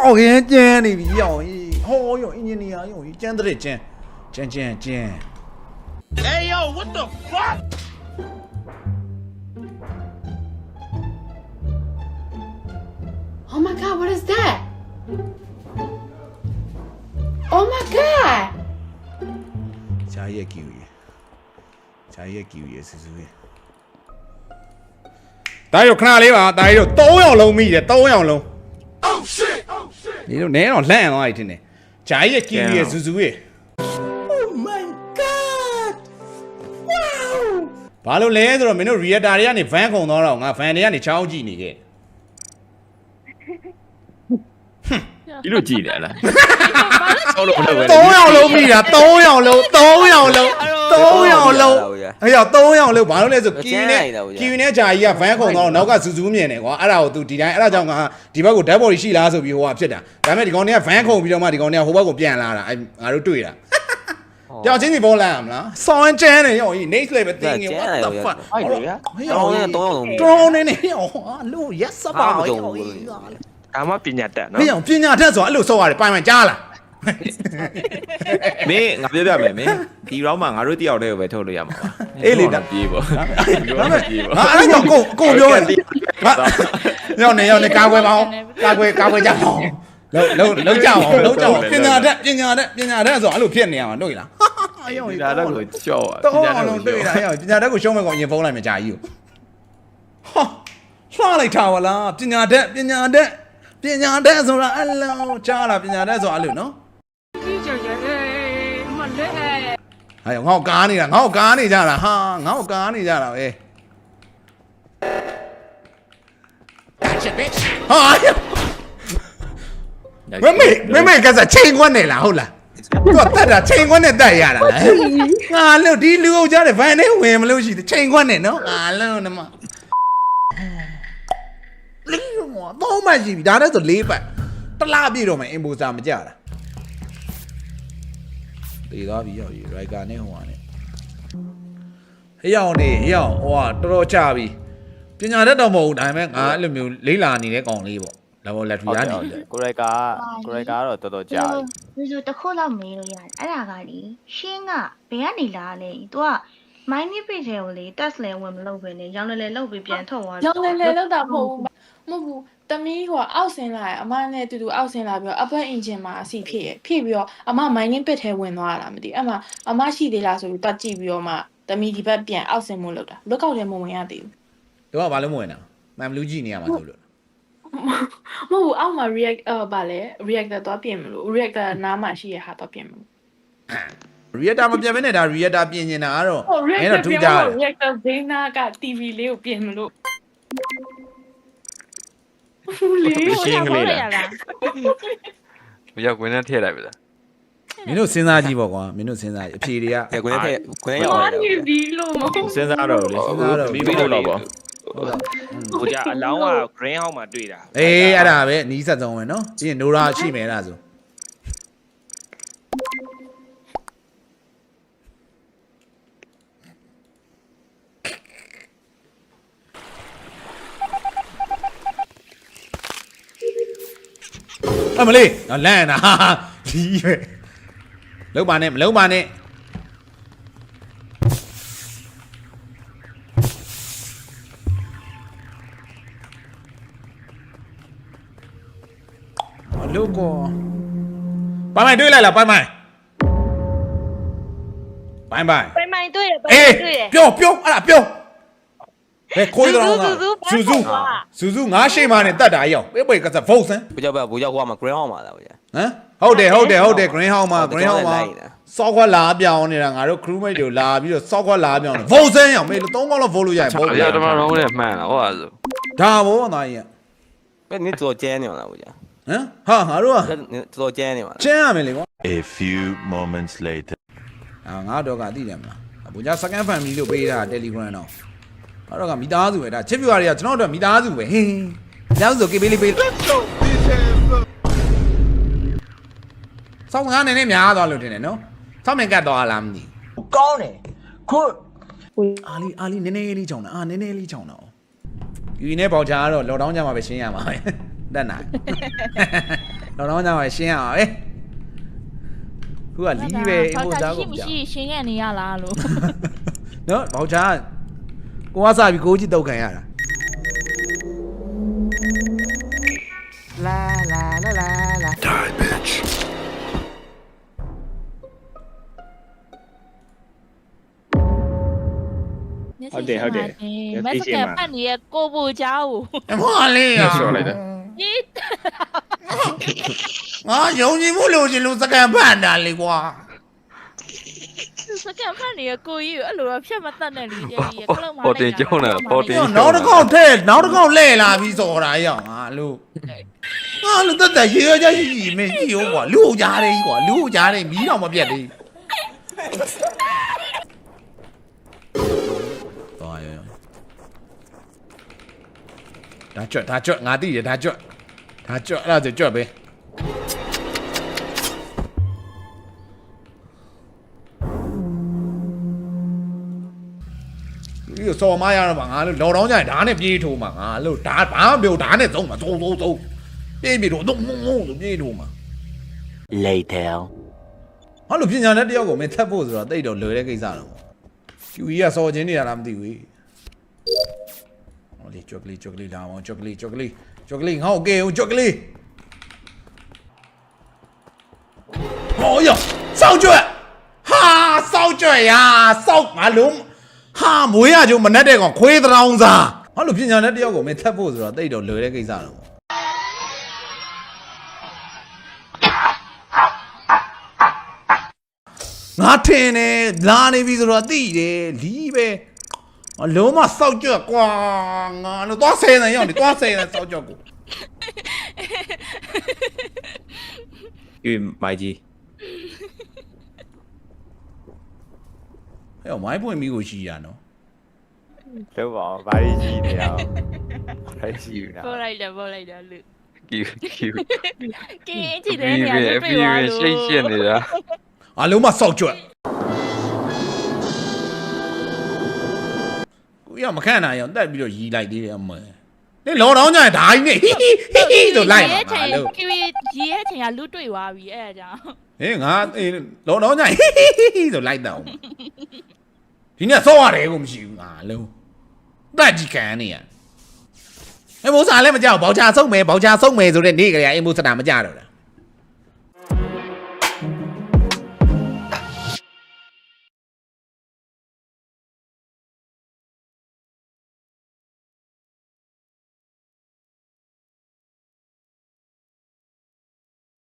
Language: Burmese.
စောက်ရင်ကျန်းနေပြီရောင်ကြီးဟောရောအင်ဂျင်နီယာရောကျန်းတဲ့ကျန်းကျန်းကျန်းကျန်း Hey yo, what the fuck? Oh my god, what is that? Oh my god! ဂျာရဲ့ Q ရေဂျာရဲ့ Q ရေစူးစူးရေတားရခဏလေးပါတားရ3ယောက်လုံးမိတယ်3ယောက်လုံး Oh shit! Oh shit! ဒီလိုနဲတော့လှန့်သွားပြီထင်တယ်ဂျာရဲ့ Q ရေစူးစူးရေ Oh my god! Wow! ဘာလို့လဲဆိုတော့မင်းတို့ reactor တွေကနေ van ခုံသွားတော့ငါ van တွေကနေချောင်းကြည့်နေခဲ့ ဒီလိုကြည့်တယ်လားဆောလို့မလုပ်ပဲ3ယောက်လုံးမိတာ3ယောက်လုံး3ယောက်လုံး3ယောက်လုံးအဲ့ရောက်3ယောက်လုံးဘာလို့လဲဆို Q နဲ့ Q နဲ့ဂျာကြီးက van ခုံသွားတော့နောက်ကစူးစူးမြင်တယ်ကွာအဲ့ဒါကို तू ဒီတိုင်းအဲ့ဒါကြောင့်ငါဒီဘက်ကို dead body ရှိလားဆိုပြီးဟိုကဖြစ်တာဒါပေမဲ့ဒီကောင်တွေက van ခုံပြီးတော့မှဒီကောင်တွေကဟိုဘက်ကိုပြန်လာတာအဲ့ငါတို့တွေ့တာကြောက်ချင်းစီပေါ်လာမလားစောင်းကျန်းနေရော next level တင်းငယ် what the fuck အဲ့လေကတောင်းရင်တောင်းအောင်တော်နေနေဟောလို့ yes စပါအားမဟောကြုံဘူးလို့ ဒါမှပညာတတ်နော်ဟေးအောင်ပညာတတ်ဆိုတာအဲ့လိုစောရတယ်ပိုင်ပိုင်ကြားလားမင်းငါပြောပြမယ်မင်းဒီ round မှာငါတို့တယောက်တည်းကိုပဲထုတ်လို့ရမှာပါအေးလေဒါပြေးပေါ့ဒါပေမဲ့ငါအဲ့တော့ကိုကိုပြောရတယ်ငါရောက်နေရောက်နေကာကွယ်ပါအောင်ကာကွယ်ကာကွယ်ကြပါအောင်လုံးလုံးလုံးကြအောင်လုံးကြအောင်ပညာတတ်ပညာတတ်ပညာတတ်ဆိုအဲ့လိုဖြစ်နေရမှာတွေ့လားအယောဒီဒါတော့ကိုချော့တော့ပညာတအတ်လုံးကိုတွေ့ချော့တာအယောပညာတတ်ကိုရှုံးမဲ့ကောင်ရင်ဖုံးလိုက်မှကြာကြီးကိုဟာလှလိုက်တာဝလားပညာတတ်ပညာတတ် ပညာတတ်ဆိုတာအလုံးကြားလားပညာတတ်ဆိုတာအလုံးနော်ကြီးကြရဲမလဲဟဲ့ငေါ့ကားနေတာငေါ့ကားနေကြတာဟာငေါ့ကားနေကြတာပဲဟာမမေမမေကစားချိန်ခွန်းနေလားဟုတ်လားသူကတက်တာချိန်ခွန်းနဲ့တက်ရတာလားငါလို့ဒီလူအုပ်ကြားတဲ့ဗန်နဲ့ဝင်မလို့ရှိတယ်ချိန်ခွန်းနဲ့နော်ငါလို့နမ ရှိပြီဒါနဲ့ဆို၄ပတ်တစ်လားပြည့်တော့မယ်အင်ပူစာမကြတာတည်သွားပြီရောက်ပြီရိုက်ကာနဲ့ဟိုဟာနဲ့ဟေးရောက်နေဟေးရောက်ဟိုဟာတော်တော်ကြပြီပညာတတ်တော့မဟုတ်ဘူးဒါပေမဲ့ငါအဲ့လိုမျိုးလေးလာနေတဲ့ကောင်လေးပေါ့လာဘောလက်ထရီဟုတ်ကတယ်နေဟုတ်တယ်ကိုရိုက်ကကိုရိုက်ကတော့တော်တော်ကြာပြီဒီလိုတစ်ခုလောက်မေးလို့ရတယ်အဲ့ဒါကလေရှင်းကဘယ်ကနေလာလဲ तू ကမိုင်းနိပိတ်တယ်ကိုလေ test လဲဝင်မလုပ်ဘဲနဲ့ရောင်းလဲလဲလုပ်ပြီးပြန်ထုတ်သွားရောင်းလဲလဲလောက်တာမဟုတ်ဘူး မဟုတ်ဘူးတမီးဟိုအောက်ဆင်းလာရအမနဲ့တူတူအောက်ဆင်းလာပြီးတော့အဘက်အင်ဂျင်မှာအစီဖြစ်ရဖြစ်ပြီးတော့အမမိုင်းနင်းပစ်ထဲဝင်သွားတာမသိအမအမရှိသေးလားဆိုပြီးတွတ်ကြည့်ပြီးတော့မှတမီးဒီဘက်ပြန်အောက်ဆင်းမို့လောက်တာလွတ်ကောက်ထဲမဝင်ရသေးဘူးတော့ဘာလို့မဝင်တာမှန်ဘလူးကြည့်နေရမှာဆိုလို့မဟုတ်ဘူးအောက်မှာ react အော်ဗာလဲ reactor တော့ပြင်မလို့ reactor နားမှာရှိရဟာတော့ပြင်မလို့ရီယက်တာမပြန်မနဲ့ဒါရီယက်တာပြင်နေတာကတော့ဟုတ်အဲ reactor တော့ထူးပြင်ကြမတယ်လို့ reactor ဈေးနာက TV လေးကိုပြင်မလို့ ဘူးလေရှင်းကလေးလားမရောက်ခွင်းနဲ့ထည့်လိုက်ပြီလားမင်းတို့စဉ်းစားကြည့်ပေါ့ကွာမင်းတို့စဉ်းစားကြည့်အဖြေတွေကကဲကိုရိုက်ထဲကိုရိုက်ရောက်ဘာလာတယ်နေပြီလို့မဟုတ်စဉ်းစားတော့လေစဉ်းစားတော့ပြီးပြီးတော့ပေါ့ဟိုကြအလောင်းက green house မှာတွေ့တာအေးအဲ့ဒါပဲအနီးဆက်ဆုံးပဲနော်ပြီးရင်နိုရာရှိမယ်လားဆို အမလေးတော့လန့်တာဒီပဲလုံးပါနဲ့မလုံးပါနဲ့အလုပ်ကောပိုင်ပိုင်တွေ့လိုက်လားပိုင်ပိုင်ပိုင်ပိုင်ပို င်မိုင်တွေ့ရပိုင်အေးတွေ့ရပြောပြောအဲ့ဒါပြောဘယ်ခွေးတော်ကဇူဇူဇူဇူဘာဇူဇူငါရှိမှနဲ့တတ်တာရောက်ပေးပေးကစားဖုတ်စမ်းဘူကြောက်ပဲဘူကြောက်ဟိုမှာ green house မှာလားဘူကြောက်ဟမ်ဟုတ်တယ်ဟုတ်တယ်ဟုတ်တယ် green house မှာဟုတ်တယ် green house မှာလိုက်နေတာစောက်ခွက်လာပြောင်းနေတာငါတို့ crew mate တွေလာပြီးတော့စောက်ခွက်လာပြောင်းနေဖုတ်စမ်းရောက်မေးလို့သုံးကောင်းလောက်ဖုတ်လို့ရရင်ဖုတ်အပြရာတမလုံးနဲ့မှန်လားဟောဆိုဒါဘောသားကြီးပဲနင်းတော်ကျဲနေမှာလားဘူကြောက်ဟမ်ဟာငါတို့ကတော်ကျဲနေမှာလားကျင်းရမယ်လေကွာ A few moments later. အာငါတော့ကသိတယ်မလားဘူကြ second family လို့ပေးတာ telegram တော့ ငါတော့ကမိသားစုပဲဒါချစ်ပြွာတွေကကျွန်တော်တို့မိသားစုပဲဟင်းညောင်ဆိုကေပေးလေးပေးစောင်းငါနေနေများသွားလို့ထင်တယ်နော်စောင်းမင်ကတ်သွားလားမသိဘူးကောင်းတယ်ခုအာလီအာလီနည်းနည်းလေးချောင်းတာအာနည်းနည်းလေးချောင်းတာ哦ယူနေပေါချာကတော့လော်ဒေါင်းကြမှာပဲရှင်းရမှာပဲတက်နိုင်လောလောကြောင့်ရှင်းရအောင်ဟဲ့ခုကလီးပဲအမို့သားရှိကိုမကြောက်ရှိရှင်းရနေရလားလို့နော်ဘောက်ချာကို ကစားပြီးကိုကြီးတောက်ခံရတာလာလာလာလာလာ Die, bitch. ဟုတ်တယ်ဟုတ်တယ်မက်စကန်ပတ်နေရကိုဘူချားကိုအမလေးရဆော်လိုက်တယ်ဒီငါယုံကြည်မှုလို့ရှင်လို့စကန်ဖတ်တာလေကွာ စကန်ပတ်နေရကိုကြီးကိုအဲ့လိုတော့ဖြတ်မတတ်နဲ့လေကြီးကလုံးမပေါ်တင်ကျုံးတာပေါ်တင် နောက်တစ်ခေါက်ထဲနောက်တစ်ခေါက်လဲလာပြီးစော်တာရအောင်ငါလို့ငါလို့တက်တက်ရေရကြရှိရှိမင်းကြည့်ဦးကွာလူ့ဟုတ်ကြားတယ်ကွာလူ့ဟုတ်ကြားတယ်မီးတော့မပြတ်သေးတော်ရရဒါကြွဒါကြွငါသိတယ်ဒါကြွဒါကြွအဲ့ဒါဆိုကြွပဲ ဒီစော်မရတော့မှာငါလို့လော်တောင်းကြရင်ဓာတ်နဲ့ပြေးထိုးမှာငါလို့ဓာတ်ဘာမှမပြောဓာတ်နဲ့သုံးမှာသုံးသုံးသုံးပြေးပြေးထိုးသုံးသုံးသုံးဆိုပြေးထိုးမှာ Later. ဟာလို့ပညာနဲ့တယောက်ကိုမင်းထပ်ဖို့ဆိုတော့တိတ်တော့လွယ်တဲ့ကိစ္စတော့ကျူကြီးကစော်ချင်းနေတာလားမသိဘူးဟောလေချောကလေးချောကလေးလာအောင်ချောကလေးချောကလေးချောကလေးငါ့ကိုကဲအောင်ချောကလေးဟောယောစောက်ကြွက်ဟာစောက်ကြွက်ရာစောက်ငါလုံး ဟာမွေးရကြုံမနဲ့တဲ့ကောင်ခွေးတရောင်းစားဟာလို့ပညာနဲ့တယောက်ကိုမင်းထပ်ဖို့ဆိုတော့တိတ်တော့လွယ်တဲ့ကိစ္စတော့ငါထင်တယ်လာနေပြီဆိုတော့သိတယ်လီးပဲအလုံးမစောက်ကြွက်ကွာငါလို့သွားဆယ်နေရောက်နေသွားဆယ်နေစောက်ကြွက်ကိုဒီမိုက်ကြီး အဲ့တော့မိုင်းပွင့်မီကိုရှိရနော်လုံးပါဘာကြီးကြီးနေအောင်ဘာကြီးကြီးနေပေါ်လိုက်တယ်ပေါ်လိုက်တယ်လူကီကီကင်းအကြည့်တဲ့နေရာတွေ့ပြီးသွားပြီးလို့ရှိတ်ရှင်းနေတာအလုံးမစောက်ကြွက်ကိုရမခန့်နိုင်အောင်တက်ပြီးတော့ရီလိုက်သေးတယ်အမေနေလောတော့ညရင်ဓာကြီးနေဟိဟိဟိဟိဆိုလိုက်မှာငါလို့ကီဝီရီရဲ့ချိန်ကလူတွေ့သွားပြီအဲ့ဒါကြောင့်ဟေးငါအေးလောတော့ညရင်ဟိဟိဟိဆိုလိုက်တော့ ဒီနေ့စောရတယ်ကိုမရှိဘူးငါလုံးတက်ကြီးကန်နေရအမိုးစားလည်းမကြောက်ဘောက်ချာဆုံးမယ်ဘောက်ချာဆုံးမယ်ဆိုတဲ့နေ့ကလေးအမိုးစတာမကြတော့တာ